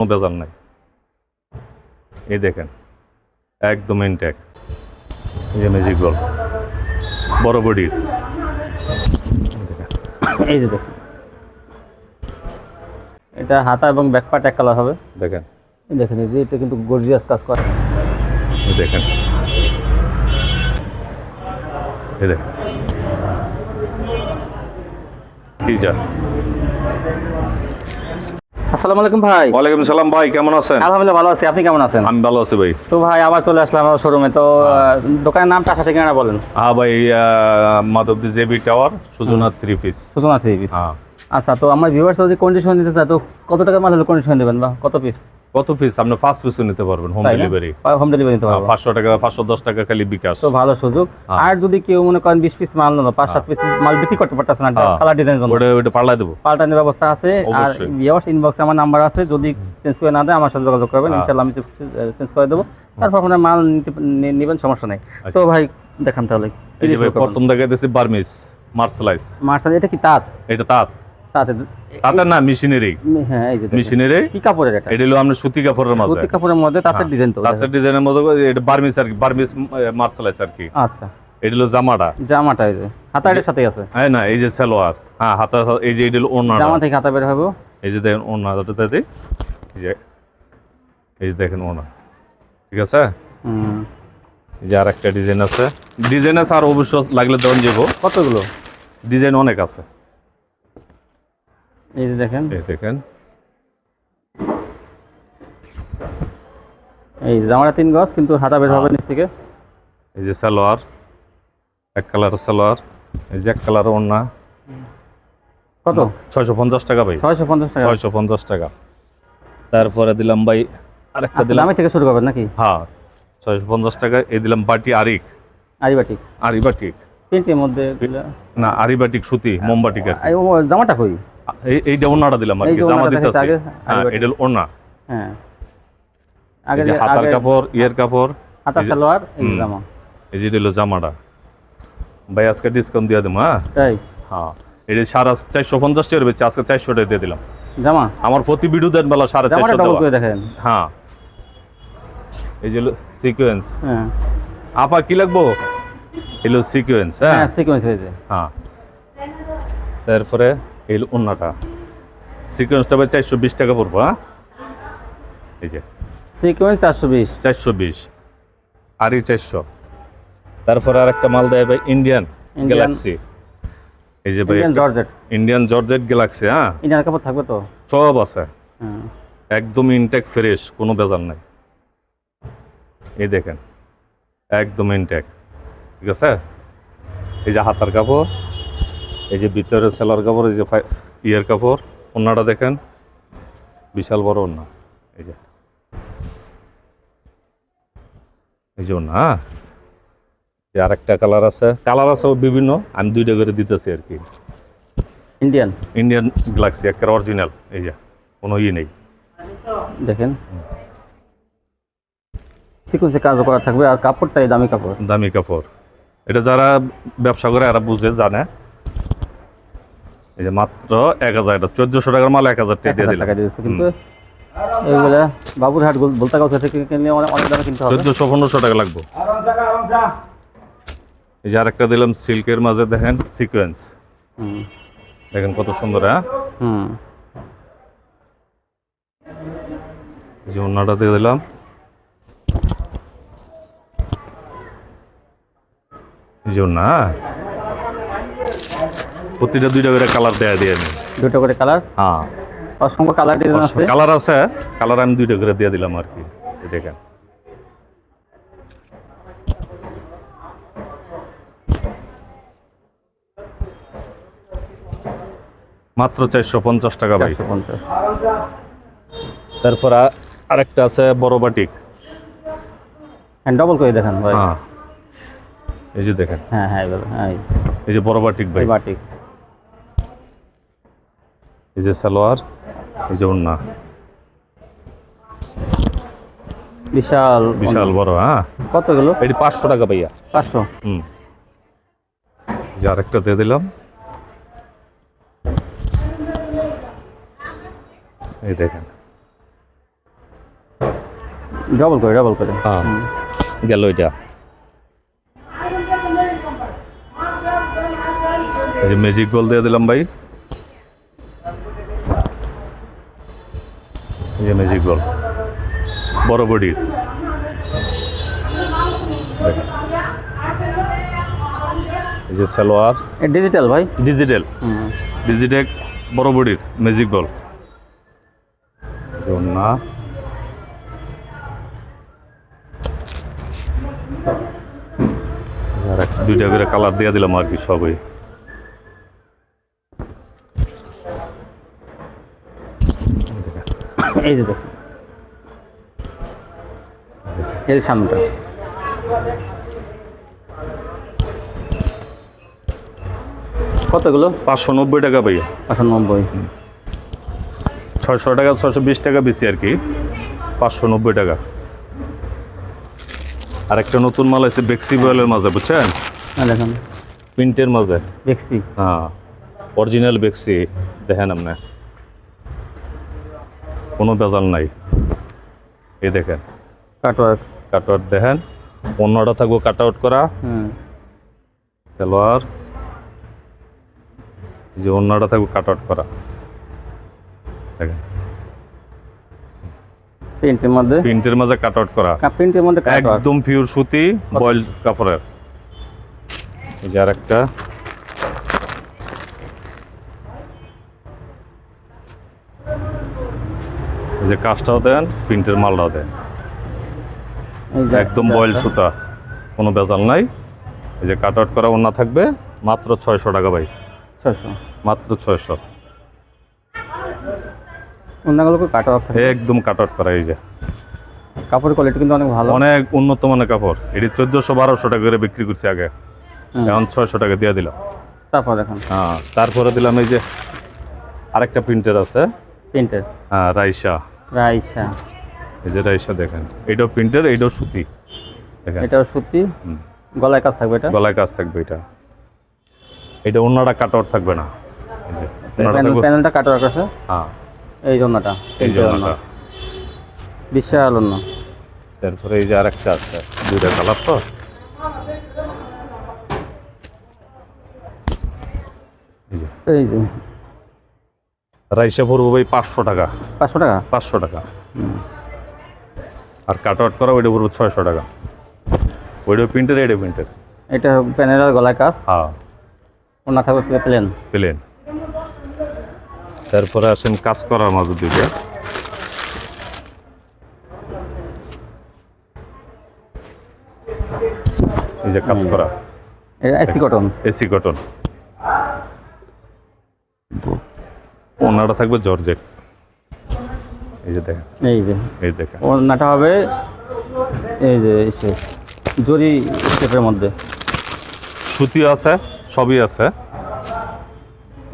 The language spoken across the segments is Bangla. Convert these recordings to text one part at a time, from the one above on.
কোনো বেজার নাই। এই দেখেন একদম ইনট্যাক এই যে ম্যাজিক বল বড় বডির এই যে দেখুন। এটা হাতা এবং ব্যাক পার্ট এক কালার হবে। দেখেন। দেখেন এই যে এটা কিন্তু গর্জিয়াস কাজ করে। এই দেখেন। এই দেখেন। কি যা আসসালামু আলাইকুম ভাই। ওয়ালাইকুম সালাম ভাই কেমন আছেন? আলহামদুলিল্লাহ ভালো আছি আপনি কেমন আছেন? আমি ভালো আছি ভাই। তো ভাই আবার চলে আসলাম আমার শোরুমে তো আহ, দোকানের নামটা আশা ঠিকানা বলেন। হ্যাঁ ভাই Madhabdi JB tower Sujana three piece Sujana three piece হ্যাঁ। আচ্ছা তো আমার ভিউয়ার্স যদি কন্ডিশন দিতে চায় তো কত টাকা মাল কন্ডিশন দেবেন বা কত পিস কত পিস আপনি পাঁচ পিসও নিতে পারবেন হোম ডেলিভারি হোম ডেলিভারি নিতে পারব। পাঁচশো টাকা পাঁচশো দশ টাকা খালি বিকাশ। তো ভালো সুযোগ। হ্যাঁ। আর যদি কেউ মনে করেন বিশ পিস মাল নেন পাঁচ সাত পিস মাল বিক্রি করতে পারতেছে না হ্যাঁ। কালার ডিজাইন জন্য। ওটা ওটা পাল্লাই দেবো। পাল্টানোর ব্যবস্থা আছে। আর। ভিউয়ার্স ইনবক্সে আমার নাম্বার আছে। যদি চেঞ্জ করে না দেয় আমার সাথে যোগাযোগ করবেন। হ্যাঁ। ইনশাআল্লাহ আমি চেঞ্জ করে দেবো। তারপর আপনার মাল নিতে নিবেন সমস্যা নেই। তো ভাই দেখান তাহলে। এই যে ভাই প্রথম দেখাইতেছি বার্মিস মার্সেলাইস মার্শাল এটা কি তাঁত? এটা তাঁত। তাঁতে না মেশিনেরই। হ্যাঁ এই যে মেশিনেরই? কি কাপড়ের এটা? এটা হলো সুতি কাপড়ের সুতি কাপড়ের মধ্যে তাঁতের ডিজাইন তো তাঁতের ডিজাইনের মধ্যে এটা বার্মিস আর কি বার্মিস আর কি। আচ্ছা। এটা হলো জামাটা। জামাটা এই যে। হাতারের সাথে আছে? হ্যাঁ না এই যে সালোয়ার। হ্যাঁ হাতা এই যে এটা হলো ওড়নাটা। জামা থেকে হাতা বের হবে? এই যে দেখেন ওড়না তাতে। এই যে এই যে দেখেন ওড়না। ঠিক আছে? হুম। যে আর একটা ডিজাইন আছে। ডিজাইন আছে আর অবশ্য লাগলে যাব। কতগুলো? ডিজাইন অনেক আছে। এই যে দেখেন। এই দেখেন। এই জামাটা তিন গজ কিন্তু হাতা বের হবে হ্যাঁ। নিচ থেকে। এই যে সালোয়ার এক কালার সালোয়ার এই যে এক কালার ওড়না। কত? ছয়শো পঞ্চাশ টাকা ভাই। ছয়শো পঞ্চাশ টাকা। ছয়শো পঞ্চাশ টাকা। তারপরে দিলাম ভাই আরেকটা আচ্ছা, দিলাম। আমি থেকে শুরু করবেন নাকি? হ্যাঁ ছয়শো পঞ্চাশ টাকা। এই দিলাম বাটি আরিক। আরিবাটিক। আরিবাটিক। প্রিন্টের মধ্যে না আরিবাটিক সুতি মোমবাটিক জামাটা কই? এইটা ওড়নাটা দিলাম আর এই কি জামা হ্যাঁ এটা ওড়না। হ্যাঁ। আগে হাতার কাপড় ইয়ের কাপড় হাতা সালোয়ার এই জামা। এই যে হলো জামাটা। ভাই আজকে ডিসকাউন্ট দিয়ে দেবো হ্যাঁ? তাই? হ্যাঁ। এটা সারা চারশো পঞ্চাশ বেচে আজকে চারশো টাকা দিয়ে দিলাম। জামা? আমার প্রতি ভিডিও দেন বেলা সাড়ে জামাটা চারশো করে দেখেন। হ্যাঁ। এই যে সিকোয়েন্স হ্যাঁ। আপা কি লাগবো? এলো সিকোয়েন্স হ্যাঁ? হ্যাঁ সিকোয়েন্স হয়েছে। হ্যাঁ। তারপরে এই অন্যটা সিকোয়েন্সটা ভাই চারশো বিশ টাকা পড়ব হ্যাঁ? এই যে। সিকোয়েন্স চারশো বিশ। চারশো বিশ। আর এই চারশো। তারপরে আর একটা মাল দেয় ভাই ইন্ডিয়ান গ্যালাক্সি এই যে ভাই জর্জেট ইন্ডিয়ান জর্জেট গ্যালাক্সি হ্যাঁ? ইন্ডিয়ান কাপড় থাকবে তো? সব আছে। একদম ইনটেক ফ্রেশ কোনো বেজার নাই। এই দেখেন। একদম ইনটেক ঠিক আছে? এই যে হাতার কাপড়। এই যে ভিতরে সেলার কাপড় এই যে ইয়ের কাপড় ওনাটা দেখেন। বিশাল বড় ওনা এই যে। এই যে ওনা হ্যাঁ? আর একটা কালার আছে। কালার আছে বিভিন্ন। আমি দুইটা করে দিতেছি আর কি। ইন্ডিয়ান ইন্ডিয়ান গ্যালাক্সি একের অরিজিনাল এই যে কোনো ইয়ে নেই। দেখেন। সিকোয়েন্সে কাজ করা থাকবে। আর কাপড়টাই দামি কাপড়। দামি কাপড়। এটা যারা ব্যবসা করে এরা বুঝে জানে। এই যে মাত্র এক হাজার এটা চোদ্দশো টাকার মাল এক হাজার টাকা দিয়ে দিলাম। টাকা দিয়েছে। কিন্তু এইগুলা বাবুরহাট বলতা থেকে কিনলে অনেক দামে কিনতে হবে। চোদ্দশো পনেরোশো টাকা লাগবে। এই যে আরেকটা দিলাম সিল্কের মাঝে দেখেন সিকোয়েন্স। হুম। দেখেন কত সুন্দর হ্যাঁ? হুম। যে অন্যটা দিয়ে দিলাম। এই যে অন্য হ্যাঁ? প্রতিটা দুইটা করে কালার দেয়া দিয়ে আমি। দুটো করে কালার হ্যাঁ। অসংখ্য কালার ডিজাইন আছে কালার আছে কালার আমি দুইটা করে দিয়ে দিলাম আর কি দেখেন। মাত্র চারশো পঞ্চাশ টাকা ভাই। তারপর আরেকটা আছে বড় বাটিক। হ্যাঁ ডবল করে দেখেন ভাই। হ্যাঁ। এই যে দেখেন। হ্যাঁ হ্যাঁ হ্যাঁ এই যে। বড় বাটিক ভাই। বাটিক। এই যে সালোয়ার এই যে ওন্না বিশাল বিশাল বড় হ্যাঁ? কত এগুলো এটি পাঁচশো টাকা ভাইয়া। পাঁচশো? হুম। যে আরেকটা দিয়ে দিলাম। এই দেখেন। ডবল করে ডবল করে। হ্যাঁ। গেল এটা। যে ম্যাজিক বল দিয়ে দিলাম ভাই। এই যে ম্যাজিক বল বড় বডির এই যে সালোয়ার। ডিজিটাল ভাই? ডিজিটাল ডিজিটেক বড় বডির ম্যাজিক বল না। দুইটা করে কালার দিয়ে দিলাম আর কি সবই। এই যে দেখুন। এই যে সামনেটা। কতগুলো পাঁচশো নব্বই টাকা ভাইয়া। পাঁচশো নব্বই। ছয়শো টাকা ছয়শো বিশ টাকা বেশি আর কি। পাঁচশো নব্বই টাকা। আর একটা নতুন মাল আছে বেক্সি বয়েলের মাঝে বুঝছেন? হ্যাঁ দেখুন। প্রিন্টের মাঝে। দেখছি হ্যাঁ অরিজিনাল বেক্সি দেখেন আপনি। কোনো বেজাল নাই। এই দেখেন। কাটওয়ার্ক কাট আউট দেখেন। অন্যটা থাকব কাট আউট করা। এই যে অন্যটা থাকব কাট আউট করা। দেখেন। প্রিন্টের মধ্যে? প্রিন্টের মাঝে কাট আউট করা। প্রিন্টের মধ্যে কাটওয়ার্ক একদম পিওর সুতি বয়েল কাপড়ের। এই যে আরেকটা এই যে কাজটাও দেন প্রিন্টের মালটাও দেন। একদম একটা- বয়েল সুতা কোনো বেজাল নাই। এই যে কাট আউট করা অন্য থাকবে মাত্র ছয়শো টাকা ভাই। ছয়শো? মাত্র ছয়শো। থাকে? একদম কাট আউট করা এই যে। কাপড়ের কোয়ালিটি কিন্তু অনেক ভালো। অনেক উন্নত মানের কাপড়। এটি চোদ্দশো বারোশো টাকা করে বিক্রি করছি আগে। এখন ছয়শো টাকা দিয়ে দিলাম। তারপর দেখুন হ্যাঁ তারপরে দিলাম এই যে আরেকটা প্রিন্টার আছে। প্রিন্টের? হ্যাঁ রাইসা। রাইসা। এই যে রাইসা দেখেন এইটাও প্রিন্টার এইটাও সুতি। দেখেন। এটাও সুতি। গলায় কাজ থাকবে এটা? গলায় কাজ থাকবে এটা। এটা অন্যটা কাট আউট থাকবে না। প্যানেলটা কাটওয়ার্ক আছে? হ্যাঁ। এই জন্যটা এই ওড়নাটা। বিশাল অন্য তারপরে এই যে আরেকটা আছে দুইটা কালার তো। এই যে। রাইসা পড়ব ভাই পাঁচশো টাকা। পাঁচশো টাকা? পাঁচশো টাকা। আর কাট আউট করা ওইটা পড়ব ছয়শো টাকা। ওইটা প্রিন্টার এটা প্রিন্টার এটা প্যানেলের গলায় কাজ? হ্যাঁ। অন্য থাকবে প্লেন প্লেন তারপরে আসেন কাজ করার মাঝে দুইটা। এই যে কাজ। করা। এসি কটন এসি কটন ওনাটা থাকবে জর্জেট। এই যে দেখেন। এই যে। এই দেখেন। ওড়নাটা হবে এই যে জরি স্টেপের মধ্যে। সুতি আছে সবই আছে।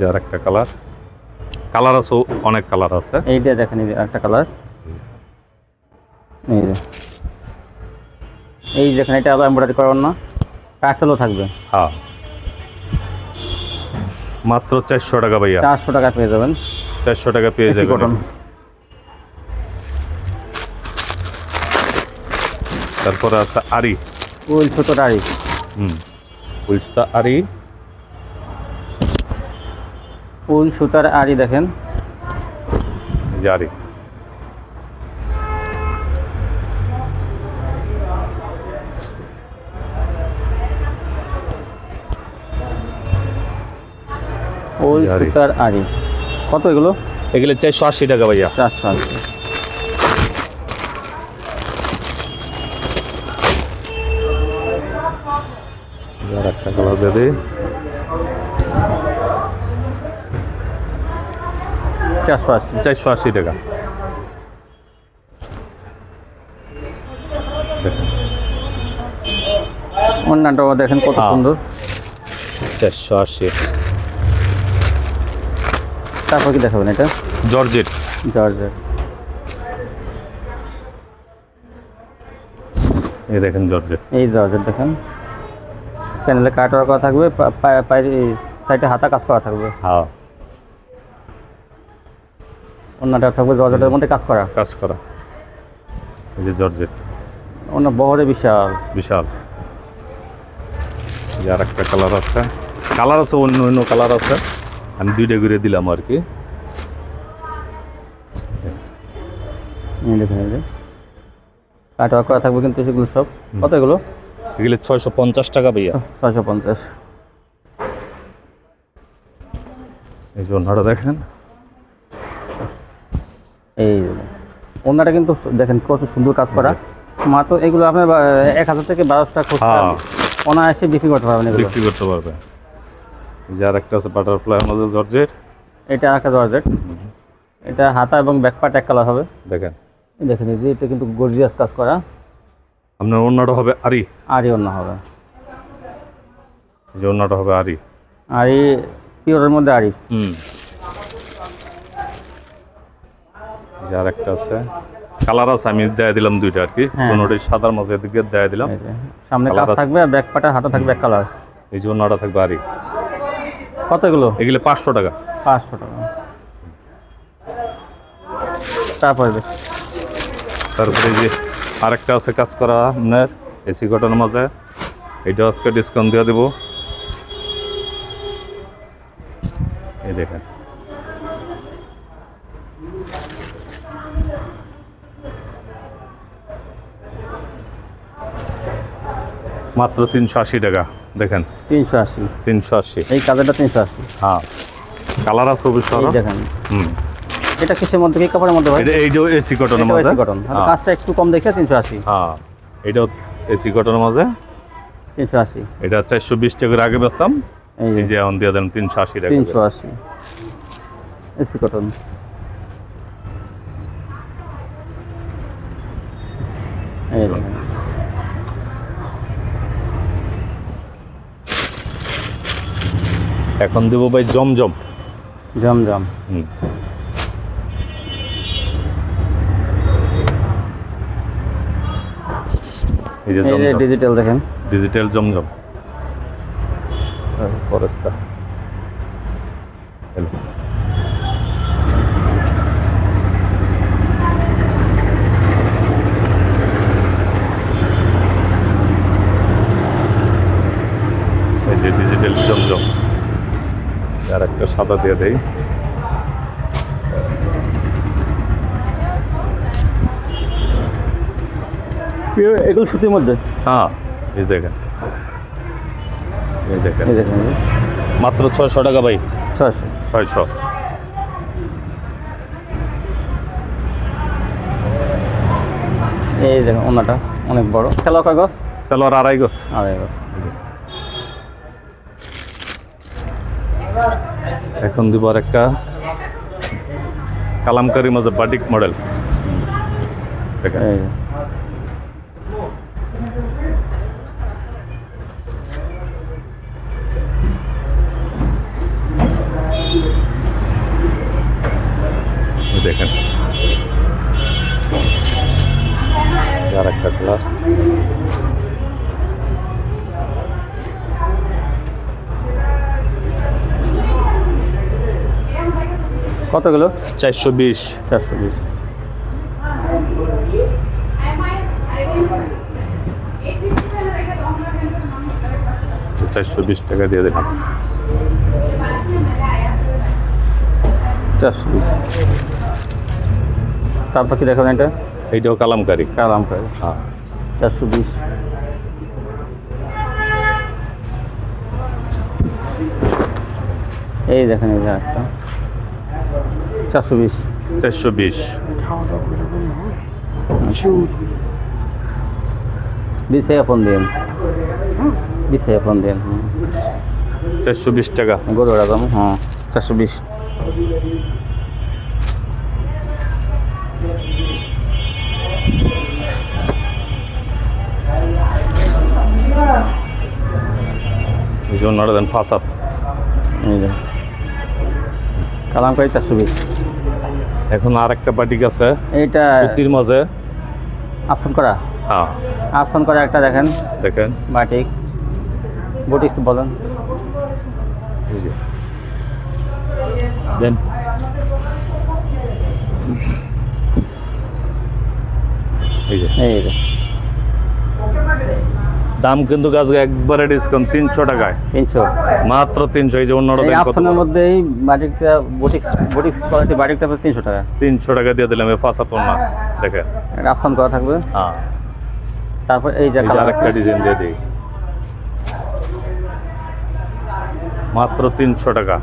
যার একটা কালার। কালার আছে অনেক কালার আছে। এইটা দেখেন একটা কালার। এই যে। এই দেখেন এটা আবার এমব্রয়ডারি করার না টার্সেলও থাকবে। হ্যাঁ। মাত্র চারশো টাকা ভাইয়া। চারশো টাকা পেয়ে যাবেন। চারশো টাকা পেয়ে যাবে যাবেন। কটন তারপরে আছে আরি উল সুতোর আরি হুম উলস্তা আরি উল সুতার আড়ি দেখেন। যে আরি উল আড়ি। সুতার আড়ি। কত এগুলো? এগুলো চারশো আশি টাকা ভাইয়া। চারশো আশি। আর একটা কালার দিয়ে চারশো আশি। চারশো আশি টাকা। দেখেন অন্যান্যটাও দেখেন কত হ্যাঁ। সুন্দর। চারশো আশি। তারপর কি দেখাবেন এটা? জর্জেট। জর্জেট। এই দেখেন জর্জেট। এই জর্জেট দেখেন। প্যানেলে কাটার করা থাকবে সাইডে হাতা কাজ করা থাকবে। হ্যাঁ। অন্যটা থাকবে জর্জেটের মধ্যে কাজ করা। কাজ করা। এই যে জর্জেট। অন্য বহরে বিশাল। বিশাল। আর একটা কালার আছে। কালার আছে অন্য অন্য কালার আছে। আমি দুইটা করে দিলাম আর কি। এই দেখেন এই যে। কাটা করা থাকবে কিন্তু সেগুলো সব। কত এগুলো? এগুলো ছয়শো পঞ্চাশ টাকা ভাইয়া। ছয়শো পঞ্চাশ। এই যে অন্যটা দেখেন। এই। ওনাটা কিন্তু দেখেন কত সুন্দর কাজ করা। মাত্র এগুলো আপনার এক হাজার থেকে বারোশো টাকা হ্যাঁ। অনায়াসে বিক্রি করতে পারবেন বিক্রি করতে পারবে এই যে আর একটা আছে বাটারফ্লাই আমাদের জর্জেট। এটা একটা জর্জেট। এটা হাতা এবং ব্যাকপার্ট এক কালার হবে। দেখেন। দেখেন এই যে এটা কিন্তু গর্জিয়াস কাজ করা। আপনার অন্যটা হবে আরি। আরই অন্য হবে। যে অন্যটা হবে আরি। আর পিওরের মধ্যে আরি। হুম। এই যে আর একটা আছে। কালার আছে আমি দেয়া দিলাম দুইটা আর কি। হ্যাঁ। কোনোটাই সাদার মাঝে দিকে দেয়া দিলাম। সামনে কাজ থাকবে আর ব্যাকপার্টের হাতা থাকবে এক কালার এই যে অন্যটা থাকবে আরি। কত এগুলো পাঁচশো টাকা। পাঁচশো টাকা। তারপরে তারপরে যে আরেকটা আছে কাজ করা আপনার এসি কটন মাঝে। এটা আজকে ডিসকাউন্ট দিয়ে দেবো। এই দেখেন। মাত্র তিনশো আশি টাকা দেখেন। তিনশো আশি। তিনশো আশি। এই কাজেরটা তিনশো আশি। হ্যাঁ। কালার আছে অবশ্য এই দেখেন। হুম। এটা কিসের মধ্যে? কি কাপড়ের মধ্যে ভাই? এটা এইটাও এসি কটনের মাঝে কটন হ্যাঁ। কাজটা একটু কম দেখে তিনশো আশি। হ্যাঁ। এটাও এসি কটনের মাঝে তিনশো আশি। এটা চারশো বিশ টাকার আগে বেচতাম। এই এই যে এখন দিয়ে দেন তিনশো আশি টাকা তিনশো আশি। এসি কটন এই দেখেন এখন দেবো ভাই জমজম। জমজম। হুম। এই যে ডিজিটাল দেখেন। ডিজিটাল জমজম। ফরেস্টা এই যে ডিজিটাল জমজম। আর একটা সাদা দিয়ে দেই। এগুলো সুতির মধ্যে? হ্যাঁ এই দেখেন। এই দেখেন। এই দেখেন। মাত্র ছয়শো টাকা ভাই। ছয়শো। ছয়শো। এই দেখেন ওনাটা অনেক বড়। খেলা কাগজ? সালোয়ার আড়াই গোছ আর এবার এখন দিব আর একটা কালামকারি মাঝে বাটিক মডেল দেখেন। আর একটা কালার কতগুলো চারশো বিশ। চারশো বিশ। চারশো বিশ টাকা দিয়ে দিলাম চারশো বিশ। তারপর কি দেখাবেন এটা? এইটাও কালামকারি। কালাম করে হ্যাঁ। চারশো বিশ। এই দেখেন এই একটা চারশো বিশ। চারশো বিশ। বিশ হাজার ফোন দিন বিশ হাজার ফোন দিন হুম চারশো বিশ টাকা। গরু রাখলাম হ্যাঁ চারশো বিশ। এই জন্য দেন ফাঁস আপ এই যে। চারশো বিশ। এখন আর একটা বাটিক আছে এইটা সুতির মাঝে। আপশন করা? হ্যাঁ। আপশন করা একটা দেখেন। দেখেন। বাটিক। বুটিক্স বলেন। দেন। এই যে। এই যে। দাম কিন্তু গাছ একবারে ডিসকাউন্ট তিনশো টাকায়। তিনশো। মাত্র তিনশো এই যে আফসানের বড়। মধ্যে এই বাটিকটা বুটিক্স বুটিক্স কোয়ালিটি বাটিকটা আপনার তিনশো টাকা। তিনশো টাকা দিয়ে দিলাম এই ফাঁসাতন না দেখেন। এটা করা থাকবে। হ্যাঁ। তারপর এই যে আরেকটা ডিজাইন দিয়ে দিই। মাত্র তিনশো টাকা।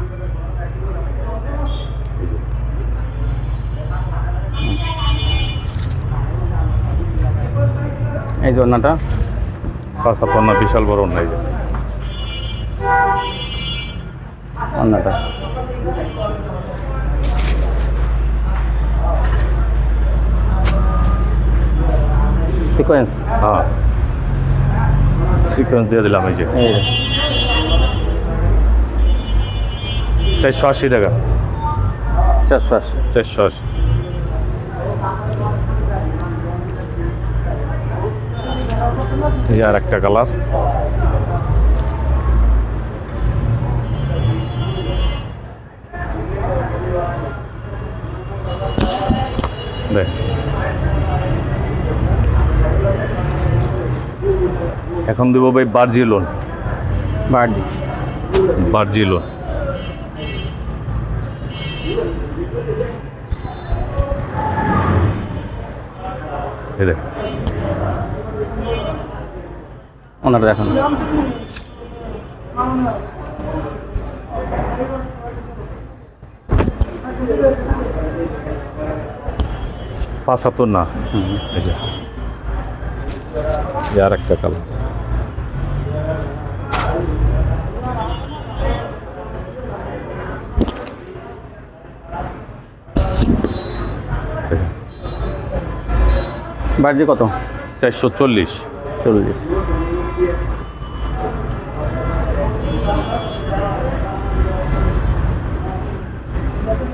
এই যে। ফাঁসাতন না বিশাল বড় অন্য এই যে। অন্যটা। সিকোয়েন্স হ্যাঁ। সিকোয়েন্স দিয়ে দিলাম এই যে। চারশো আশি টাকা। চারশো আশি। চারশো আশি। এই আর একটা কালার। দেখ। এখন দেবো ভাই বার্জি লোন বার্ডি বার্জি লোন এই দেখ। ওনাটা দেখুন। পাঁচাত্তর না? আর একটা কালার কত? চারশো চল্লিশ। চল্লিশ।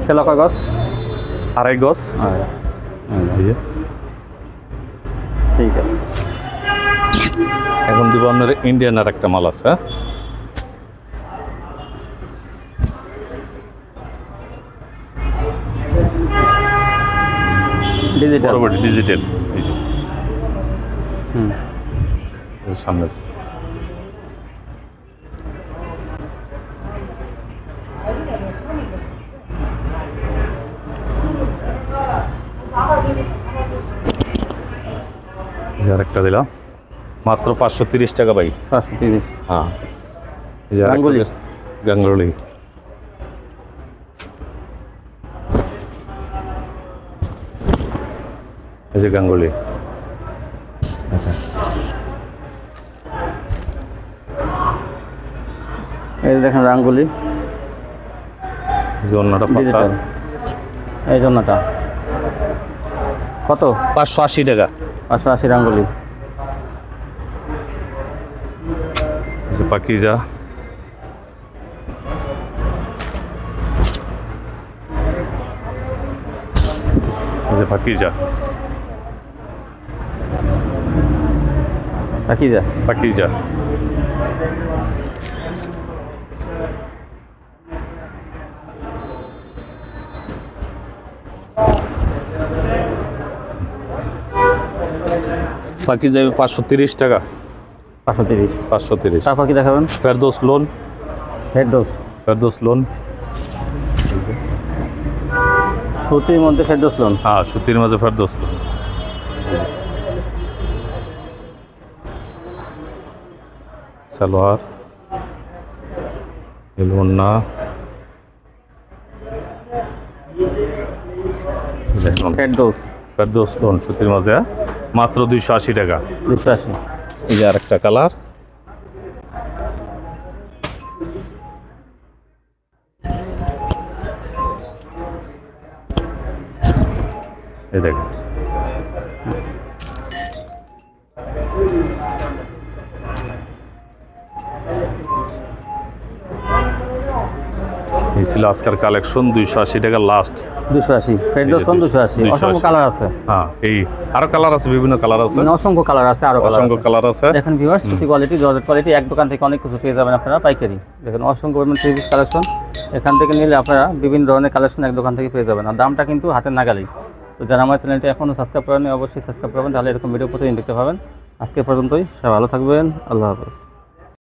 সেলা কয় গছ? আড়াই এই ঠিক আছে। এখন দিব আপনার ইন্ডিয়ান আর একটা মাল আছে হ্যাঁ? ডিজিটাল পরবর্তী ডিজিটাল হুম। সামনে আছে। যে আরেকটা দিলাম। মাত্র পাঁচশো তিরিশ টাকা ভাই। পাঁচশো তিরিশ। হ্যাঁ। গাঙ্গুলি? গাঙ্গুলি। এই যে গাঙ্গুলি। এই যে দেখেন রাঙ্গুলি অন্যটা পাঁচশো এই জন্যটা কত? পাঁচশো আশি টাকা। পাঁচশো আশি রাঙ্গুলি পাকিজা। এই যে পাকিজা। রাখি যা পাকিজা পাকিজা পাঁচশো তিরিশ টাকা। পাঁচশো তিরিশ। পাঁচশো তিরিশ। তারপর কি দেখাবেন? ফেরদোস লোন ডোজ ফেরদোস লোন সুতির মধ্যে ডোজ লোন হ্যাঁ সুতির মাঝে ফেরদোস লোন সালোয়ার। হেড ডোজ ফেরদোস। লোন সুতির মাঝে মাত্র দুইশো আশি টাকা। দুশো আশি। এই যে আরেকটা কালার। এই দেখেন এই ছিল আজকের কালেকশন দুইশো আশি টাকা লাস্ট দুশো আশি। কোন দুশো আশি। অসংখ্য কালার আছে। হ্যাঁ এই আরও কালার আছে বিভিন্ন কালার আছে। মানে অসংখ্য কালার আছে আরও অসংখ্য কালার আছে। দেখেন ভিউয়ার্স সুতি কোয়ালিটি জর্জেট কোয়ালিটি এক দোকান থেকে অনেক কিছু পেয়ে যাবেন আপনারা পাইকারি। দেখেন অসংখ্য পরিমাণ থ্রি পিস কালেকশন এখান থেকে নিলে আপনারা বিভিন্ন ধরনের কালেকশন এক দোকান থেকে পেয়ে যাবেন। আর দামটা কিন্তু হাতের নাগালেই। তো যারা আমার চ্যানেলটি এখনও সাবস্ক্রাইব করেনি অবশ্যই সাবস্ক্রাইব করবেন তাহলে এরকম ভিডিও প্রতিদিন দেখতে পাবেন। আজকে পর্যন্তই সবাই ভালো থাকবেন আল্লাহ হাফেজ।